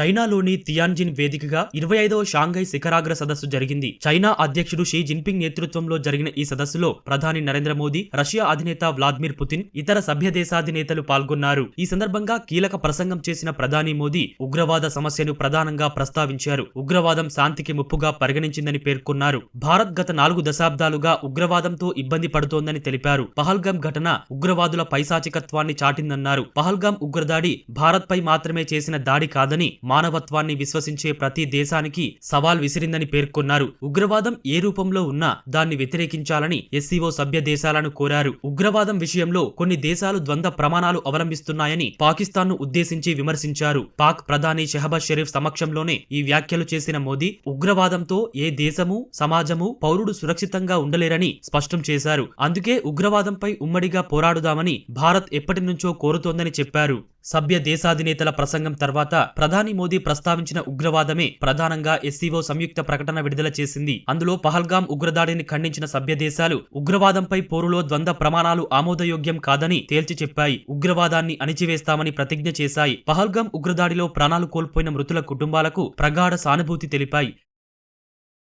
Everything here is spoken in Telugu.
చైనాలోని తియాన్జిన్ వేదికగా ఇరవై ఐదవ షాంఘై శిఖరాగ్ర సదస్సు జరిగింది. చైనా అధ్యక్షుడు షీ జిన్పింగ్ నేతృత్వంలో జరిగిన ఈ సదస్సులో ప్రధాని నరేంద్ర మోదీ రష్యా అధినేత వ్లాదిమిర్ పుతిన్ ఇతర సభ్య దేశాధినేతలు పాల్గొన్నారు. ఈ సందర్భంగా కీలక ప్రసంగం చేసిన ప్రధాని మోదీ ఉగ్రవాద సమస్యను ప్రధానంగా ప్రస్తావించారు. ఉగ్రవాదం శాంతికి ముప్పుగా పరిగణించిందని పేర్కొన్నారు. భారత్ గత నాలుగు దశాబ్దాలుగా ఉగ్రవాదంతో ఇబ్బంది పడుతోందని తెలిపారు. పహల్గాం ఘటన ఉగ్రవాదుల పైశాచికత్వాన్ని చాటిందన్నారు. పహల్గాం ఉగ్రదాడి భారత్పై మాత్రమే చేసిన దాడి కాదని మానవత్వాన్ని విశ్వసించే ప్రతి దేశానికి సవాల్ విసిరిందని పేర్కొన్నారు. ఉగ్రవాదం ఏ రూపంలో ఉన్నా దాన్ని వ్యతిరేకించాలని ఎస్సీఓ సభ్య దేశాలను కోరారు. ఉగ్రవాదం విషయంలో కొన్ని దేశాలు ద్వంద్వ ప్రమాణాలు అవలంబిస్తున్నాయని పాకిస్తాన్ను ఉద్దేశించి విమర్శించారు. పాక్ ప్రధాని షెహబాజ్ షరీఫ్ సమక్షంలోనే ఈ వ్యాఖ్యలు చేసిన మోదీ ఉగ్రవాదంతో ఏ దేశము సమాజము పౌరుడు సురక్షితంగా ఉండలేరని స్పష్టం చేశారు. అందుకే ఉగ్రవాదంపై ఉమ్మడిగా పోరాడుదామని భారత్ ఎప్పటి నుంచో కోరుతోందని చెప్పారు. సభ్య దేశాధినేతల ప్రసంగం తర్వాత ప్రధాని మోదీ ప్రస్తావించిన ఉగ్రవాదమే ప్రధానంగా ఎస్సీఓ సంయుక్త ప్రకటన విడుదల చేసింది. అందులో పహల్గాం ఉగ్రదాడిని ఖండించిన సభ్య దేశాలు ఉగ్రవాదంపై పోరులో ద్వంద్వ ప్రమాణాలు ఆమోదయోగ్యం కాదని తేల్చి చెప్పాయి. ఉగ్రవాదాన్ని అణిచివేస్తామని ప్రతిజ్ఞ చేశాయి. పహల్గాం ఉగ్రదాడిలో ప్రాణాలు కోల్పోయిన మృతుల కుటుంబాలకు ప్రగాఢ సానుభూతి తెలిపాయి.